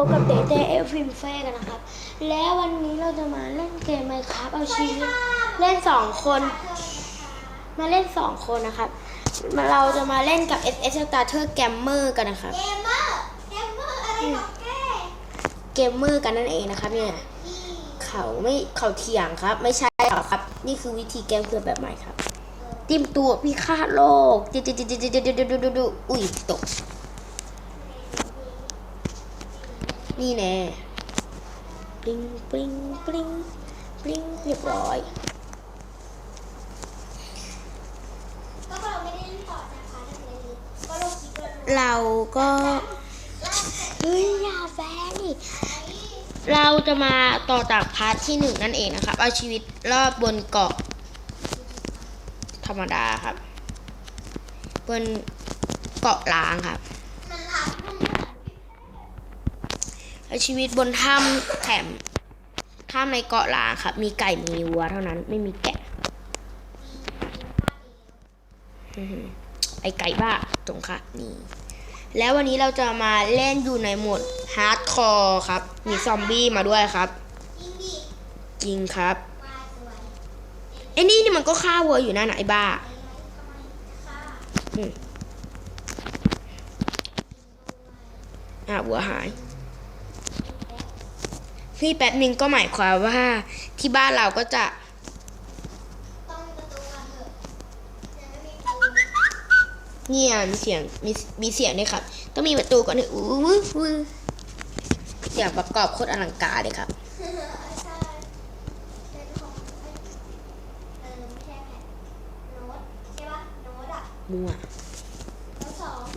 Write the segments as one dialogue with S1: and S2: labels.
S1: พบกับเต๋เต้เอลฟิมเฟ่กันนะครับ แล้ววันนี้เราจะมาเล่นเกมไมค์ครับเอาชีวิตเล่นสองคน มาเล่นสองคนนะครับเราจะมาเล่นกับ S S Starter Gamer กันนะครับ
S2: เมอร์เกมเมอะไรของแก
S1: Gamer กันนั่นเองนะครับเนี่ยเขาไม่เขาเถียงครับ ไม่ใช่หรอกครับ นี่คือวิธีแกมเพื่อแบบใหม่ครับจิ้มตัวพิฆาตโลกดูดูดูดูดูดูอุ้ยตก นี่แน่ปริงปริงปริงปริงเรียบร้อย
S2: เราก็เฮ้
S1: ยอย่าแฟนนี่เราจะมาต่อจากพาร์ทที่หนึ่งนั่นเองนะครับ เอาชีวิตรอบบนเกาะ ธรรมดาครับ บนเกาะล้างครับ
S2: มันเหมือน
S1: เอาชีวิตบนถ้ำแถมถ้ำในเกาะล้างครับ มีไก่มีวัวเท่านั้นไม่มีแกะ ไอไก่บ้าตรงค่ะนี่ แล้ววันนี้เราจะมาเล่นอยู่ในโหมดฮาร์ดคอร์ครับ มีซอมบี้มาด้วยครับจริงครับไอ้นี่นี่มันก็ฆ่าวัวอยู่นั่นนะไอ้บ้าอะวัวหาย พี่แป๊บนึงก็หมายความว่าที่บ้านเราก็จะ
S2: ต้องมีประตูก่อนเถอะยังไม่มีประตู
S1: เนี่ยมีเสียงมีมีเสียงด้วยครับ ต้องมีประตูก่อนเลยอู้วู้วู้เสียงประกอบโคตรอลังการเลยครับ
S2: มั่
S1: ว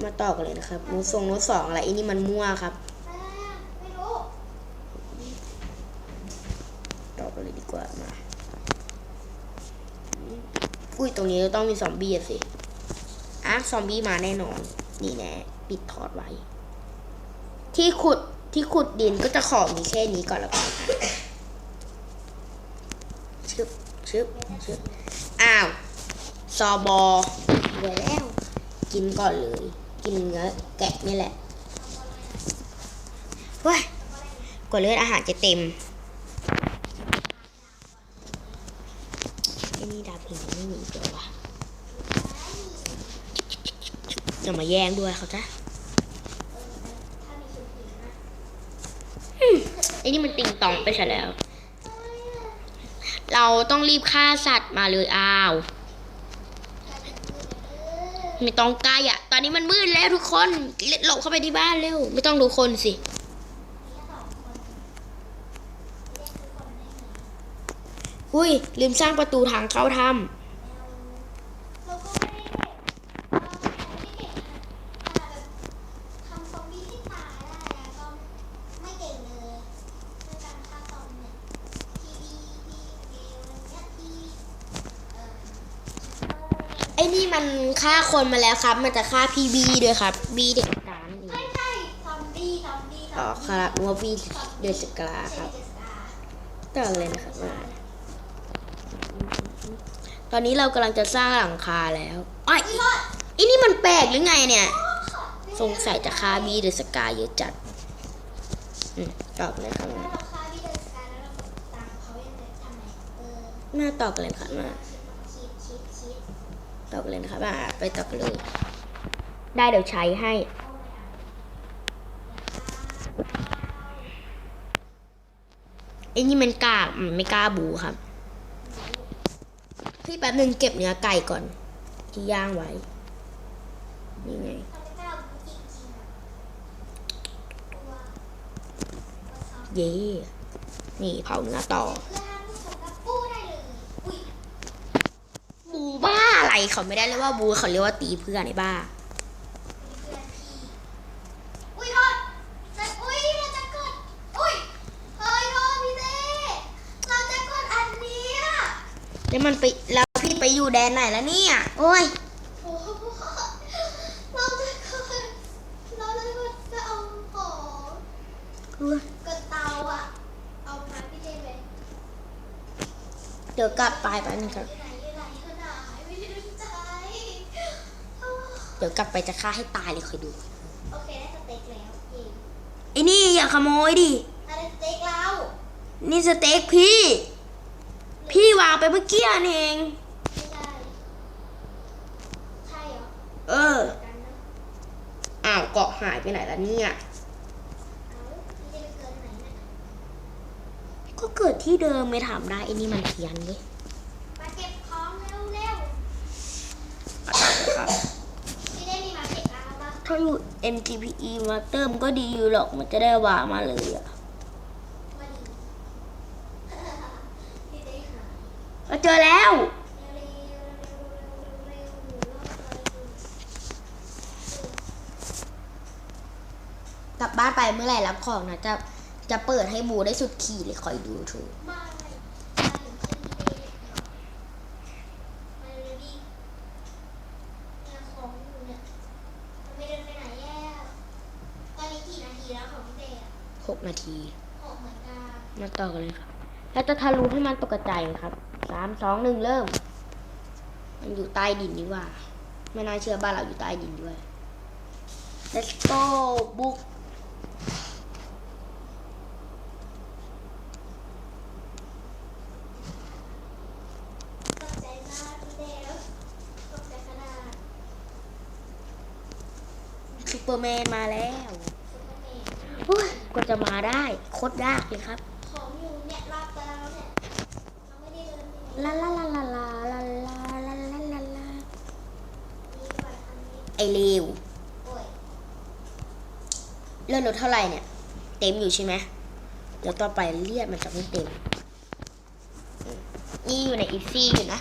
S1: มาต่อกันเลยนะครับโน้ตทรงโน้ตสองอะไรอันนี้มันมั่วครับ
S2: อ่าไม่รู้
S1: ต่อกันเลยดีกว่ามา อุ้ยตรงนี้ต้องมีซอมบี้สิอะซอมบี้มาแน่นอน นี่แน่ปิดทอดไว้ ที่ขุดที่ขุดดินก็จะขอมีแค่นี้ก่อนแล้วกันชึบชึบชึบอ้าวซอบอไว้แล้ว กินก่อนเลย กินเนื้อแกะนี่แหละเว้ยกว่าเลือดอาหารจะเต็ม ไอ้นี่ดาบหินไม่มีอีกเลยวะอย่ามาแย่งด้วยเขาจ้ะ
S2: ถ้ามีชุดผีนะ
S1: ไอ้นี่มันติงตองไปซะแล้ว เราต้องรีบฆ่าสัตว์มาเลยอ้าวไม่ต้องใกล้อะ ตอนนี้มันมืดแล้วทุกคนหลบเข้าไปที่บ้านเร็ว ไม่ต้องทุกคนสิ หุ้ย ลืมสร้างประตูทางเข้าถ้ำ
S2: ไอ้นี่มัน
S1: ฆ่าคนมาแล้วครับ มันจะฆ่าพีบีด้วยครับ บีเด็กการนี่
S2: ไม่ใช่ซอมบี้ซอมบี้
S1: อ๋อครับว่าบีเดือดสกาครับต่อเลยนะครับ ตอนนี้เรากำลังจะสร้างหลังคาแล้วอ้อยไอ้นี่มันแปลกหรือไงเนี่ย สงสัยจะฆ่าบีหรือสกายเยอะจัดอืมตอบเลยครับมา
S2: เราฆ่าพี่เดสกาแล้วเรากดตามเขายังไงทำไมเออ
S1: มาตอบกันเลยครับมา
S2: คิดคิดคิด
S1: ตอบกันเลยนะครับมาไปตอบกันเลย ได้เดี๋ยวใช้ให้ไอ้นี่มันกล้ามันไม่กล้าบูครับ พี่แป๊บนึงเก็บเนื้อไก่ก่อนที่ย่างไว้นี่ไง
S2: เย่
S1: นี่เผาเนื้อต่อ
S2: ปู
S1: บูบ้าอะไรเขาไม่ได้เรียกว่าบูเขาเรียกว่าตีเพื่อนไอ้บ้า
S2: มีเพื่อนพี่ อุ้ยโทษจะอุ้ยเราจะกด อุ้ย เฮ้ยโทษพี่เต้เราจะกดอันเนี้ย
S1: แล้วมันไปแล้วพี่ไปอยู่แดนไหนแล้วเนี่ย โอ้ย
S2: โอ้โหเราจะกดเราจะกดจะเอาของกดเตาอะเอามาพี่เต้ไป
S1: เดี๋ยวกลับไปไปบนึงครับ
S2: ไหนไหนขนาดไม่ได้ตั้งใจ
S1: เดี๋ยวกลับไปจะฆ่าให้ตายเลยคอยดู
S2: โอเคได้สเต็กแล้วเย่
S1: ไอ้นี่อย่าขโมยดิ
S2: อะไรสเต็กเรา
S1: นี่สเต็กพี่ พี่วางไปเมื่อกี้นี่เอง
S2: ไม่ใช่ ใช่เหรอ
S1: เออ
S2: กันนะ
S1: อ้าวเกาะหายไปไหนแล้วเนี่ย
S2: เอาพี่จะไปเกินไหนน่ะ
S1: ก็เกิดที่เดิมไม่ถามได้ไอ้นี่มันเพี้ยนเว้ย
S2: มาเก็บของเร็วเร็ว
S1: ครับ
S2: ๆพี่ได้มีมาเก็บแล้วปะ
S1: ถ้าอยู่ MGPE มาเติมก็ดีอยู่หรอกมันจะได้วางมาเลยอะ แหร่รับของนะจะจะเปิดให้บูได้สุดขีดเลยคอยดูถู
S2: กหกนาทีมา
S1: ต่อกันเลยครับแล้วจะทะลุให้มันตกใจครับสามสองหนึ่งเริ่ม มันอยู่ใต้ดินนี่ว่า ไม่น่าเชื่อบ้านเราอยู่ใต้ดินด้วย let's go book เปอร์แมนมาแล้ว
S2: ซุปเปอร์เมน
S1: โอ้ยกว่าจะมาได้โคตรยากเลยครับ
S2: ของอยู่เนี่ยรอบตารางเนี่ยเราไม่ได้เดินไปไหน
S1: ลาลาลาลาลาลาลาลาลาลาลา
S2: นี่ด้วยอันนี้
S1: ไอเลว
S2: โอ้ย
S1: เลือดลดเท่าไหร่เนี่ย เต็มอยู่ใช่ไหมเดี๋ยวต่อไปเลือดมันจะไม่เต็มอืมนี่อยู่ในอีซี่อยู่นะ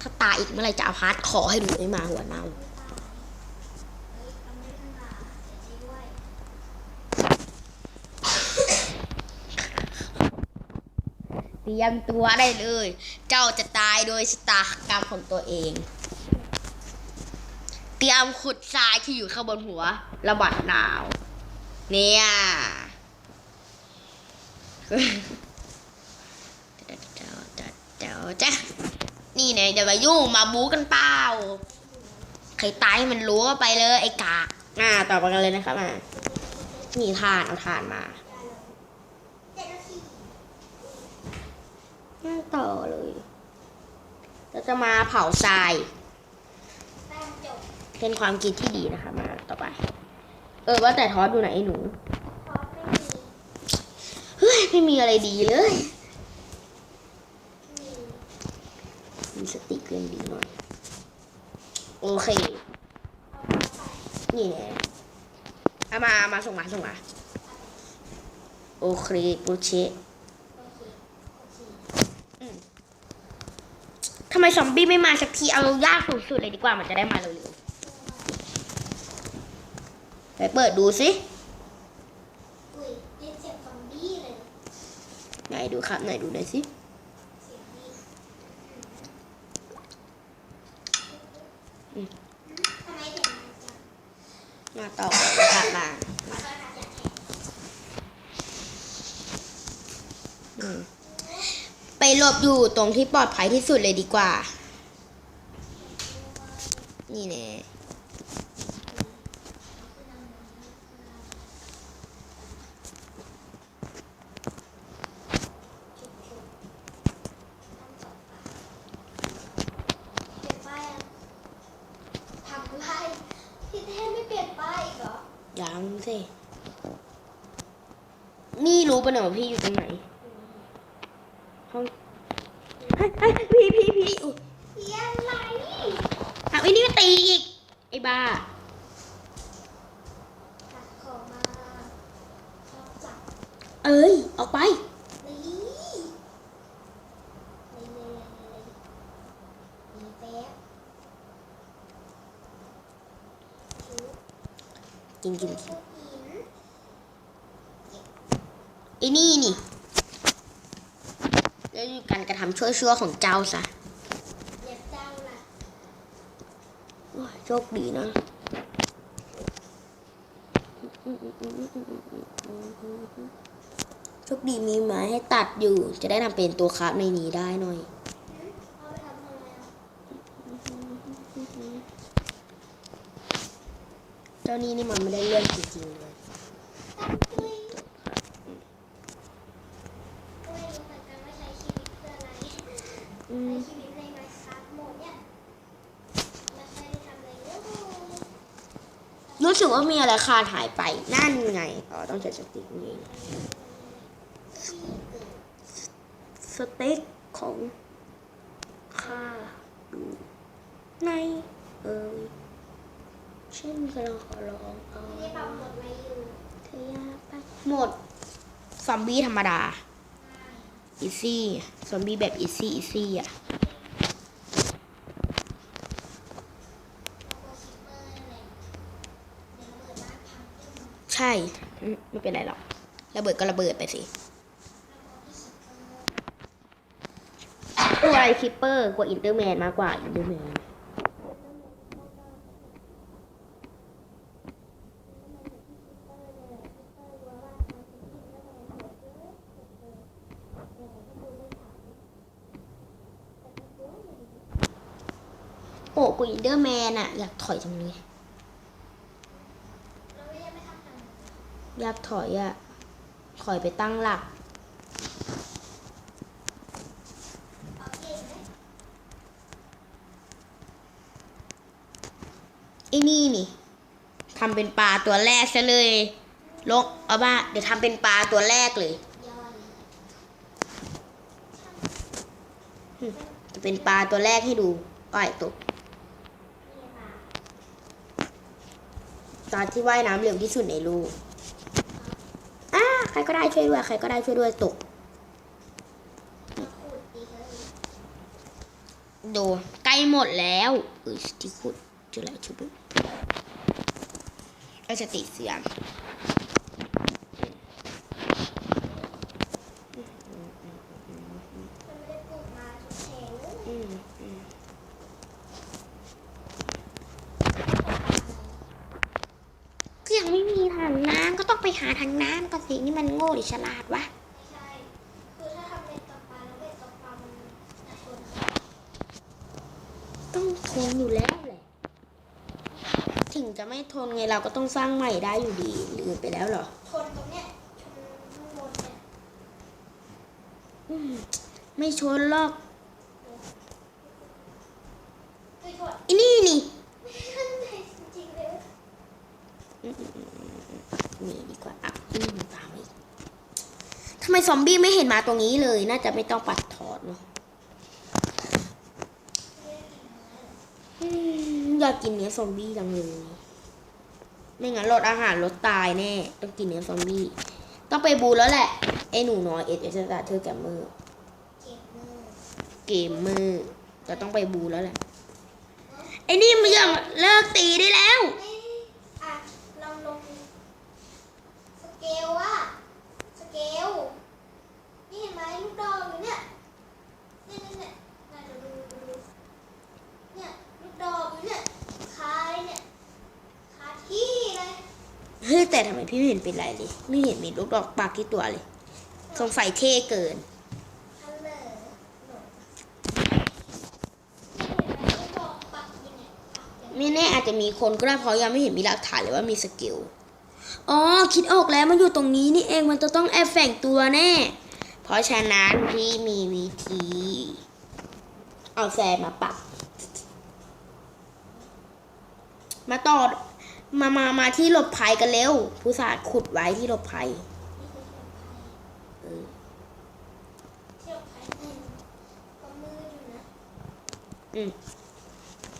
S1: ถ้าตายอีกเมื่อไหรจะเอาฮาร์ดคอร์ให้ดูไอ้หมาหัวเน่า
S2: ไม่ตายเฮ้ยทำไม่ทันมาเสียใจด้วย
S1: เตรียมตัวได้เลย เจ้าจะตายโดยชะตากรรมของตัวเอง เตรียมขุดทรายที่อยู่ข้างบนหัว ระบัดหนาว เนี่ยเจ้าเจ้าเจ้าจ้านี่เนี่ยอย่ามายุ่งมาบู๊กันเปล่า ใครตายให้มันรู้ไปเลยไอ้กากอ่าต่อไปกันเลยนะครับมานี่ทานเอาทานมา
S2: เจ็ดนาที
S1: น่า ต่อเลยเราจะมาเผาทรายเป็นความคิดที่ดีนะคะมาต่อไป เออว่าแต่ทอสดูไหนไอ้หนู
S2: เพราะไม่มี
S1: เฮ้ยไม่มีอะไรดีเลย
S2: มี
S1: มีสติเกินดีหน่อย โอเค
S2: เอ
S1: นี่แน่เอามา มาส่งมาส่งมา โอเคปูเชะ
S2: โอเคโอเค
S1: ทำไมซอมบี้ไม่มาสักที เอายากสุดๆเลยดีกว่ามันจะได้มาเร็วๆไปเปิดดูสิ
S2: อุ้ยได้ยินเสียงซอมบี้เลย
S1: ไหนดูครับไหนดูหน่อยสิ
S2: เสียงดี
S1: อืม
S2: ทำไมเสียงมันจัง
S1: มาต่อ
S2: อยู่
S1: ตรงที่ปลอดภัยที่สุดเลยดีกว่า นี่แน่
S2: ยั
S1: งสิ นี่รู้ปะเนี่ยว่าพี่อยู่ตรงไหน พี่พี่พี่อุ๊ย
S2: เพี้ยนไร
S1: เอาไอ้นี่มาตีอีก ไอ้บ้า
S2: ตัดของมาชอบจับ
S1: เอ้ย ออกไป
S2: นี่เลยเลยเลยเลยนี่แป๊บชุบ
S1: กินกิน
S2: ชุบหิน
S1: ไอ้นี่นี่ แล้วอยู่การกระทำชั่วๆของเจ้าซะ
S2: เรียบเจ้าล่ะ
S1: โชคดีนะโชคดีมีไม้ให้ตัดอยู่ จะได้ทำเป็นตัวครับในนี้ได้หน่อย
S2: เอาไปทำอะไรอะ
S1: เจ้านี่นี่มันไม่ได้เรื่องจริงๆเลย
S2: ตัดตุย ในชีวิตในไมค์ครับโหมดเนี่ยไม่ค่อยได้ทำอะไรเลย
S1: รู้สึกว่ามีอะไรขาดหายไป นั่นไง อ๋อ ต้องใช้สติ๊กนี่
S2: ที่เกิด
S1: สเต็กของข้าอยู่ในเอ่ยเช่นกระขอร้องเอา
S2: หมดไว้อยู่
S1: เธออยากไปหมดซอมบี้ธรรมดา อีซี่ซอมบี้แบบอีซี่อีซี่อะใช่ ไม่เป็นไรหรอกระเบิดก็ระเบิดไปสิ
S2: แล้วก็พี่ชิปเปอร์
S1: ตัวไอคิปเปอร์กว่าอินเตอร์แมนมากกว่าอินเตอร์แมน โอ้ กูอินเดอร์แมนอะอยากถอยจังเลย
S2: เราไม่ได้ไม่ทำทาง
S1: อยากถอยอะถอยไปตั้งหลัก
S2: เอาเก่งไหม
S1: ไอ้นี่นี่ทำเป็นปลาตัวแรกซะเลยลกเอาบ้าเดี๋ยวทำเป็นปลาตัวแรกเลย
S2: ย่อย
S1: จะเป็นปลาตัวแรกให้ดูอ้อยตก
S2: นี่ค่ะ
S1: ตอนที่ว่ายน้ำเร็วที่สุดในโลกอ่าใครก็ได้ช่วยด้วย ใครก็ได้ช่วยด้วยตก
S2: ดู
S1: ใกล้หมดแล้วเอ้ยที่ขุดจุดอะไรชุบเอาสติเสียง
S2: มันไม่ได้ปลูกมาทุกแห่งเลย
S1: อืมอืมก็ยังไม่มีทางน้ำก็ต้องไปหาทางน้ำก็สินี่ มันโง่หรือฉลาดวะ
S2: ต้
S1: องทนอยู่แล้วแหละ ถึงจะไม่ทนไงเราก็ต้องสร้างใหม่ได้อยู่ดีลืมไปแล้วเหรอ
S2: ทนตรงเนี้ยชนข้างบนเนี่ย
S1: ไม่ชนหรอก
S2: คือชน
S1: ไอ้นี่นี่
S2: ไม่ทันเลยจริงๆเลย
S1: นี่ดีกว่าอะอืมตามไปอีกทำไม ซอมบี้ไม่เห็นมาตรงนี้เลย น่าจะไม่ต้องปัดถอดเนาะอยากกินเนื้อซอมบี้จังเลย ไม่งั้นลดอาหารลดตายแน่ ต้องกินเนื้อซอมบี้ ต้องไปบูแล้วแหละ ไอ้หนูน้อยเอสเอสตาเธอแกมเมอร์
S2: เก็บมือ
S1: เมอร์จะต้องไปบูแล้วแหละ ไอ้นี่มันยังเลิกตีได้แล้ว
S2: ไม่อะเราลงสเกลอะสเกล นี่เห็นไหมลูกดอกอยู่เนี่ยเนี่ยเนี่ยเนี่ยน่าจะดูดูดูเนี่ยลูกดอกอยู่เนี่ยคาเลยเนี่ยคาที่เลย
S1: เฮ้ยแต่ทำไม พี่ไม่เห็นเป็นไรเลยไม่เห็นมีลูกดอกปากที่ตัวเลย สงสัยเท่เกิน
S2: ไหมลูกดอกปักอยู่เนี่ยปักอย่าง
S1: ไม่แน่อาจจะมีคนก็ได้เพราะยังไม่เห็นมีหลักฐานเลยว่ามีสกิล อ๋อ คิดออกแล้วมันอยู่ตรงนี้นี่เองมันจะต้องแอบแฝงตัวแน่ เพราะฉะนั้นพี่มีวิธี เอาแซมมาปัก มาต่อ มามามาที่หลบภัยกันเร็วผู้สาดขุดไว้ที่หลบภัย
S2: นี่คือเชือกไผ่
S1: เออ
S2: เชือกไผ่หนึ่งก็มืออยู่นะ
S1: อืม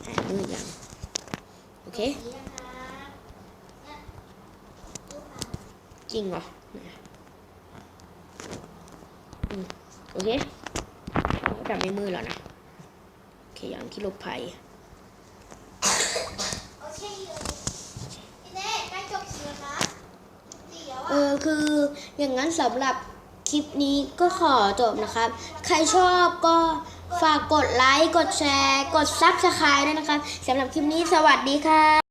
S1: หามือยัง โอเค จริงเหรออืมโอเคจับไม่มือแล้วนะ โอเคอย่างที่หลบภัย
S2: โอเคเลยพี่เน่ใกล้จบเสียนะ
S1: เอ
S2: อะ
S1: อคืออย่างนั้นสำหรับคลิปนี้ก็ขอจบนะครับ ใครชอบก็ฝากกดไลค์ กดแชร์ กดซับสไครต์ด้วยนะครับสำหรับคลิปนี้สวัสดีค่ะ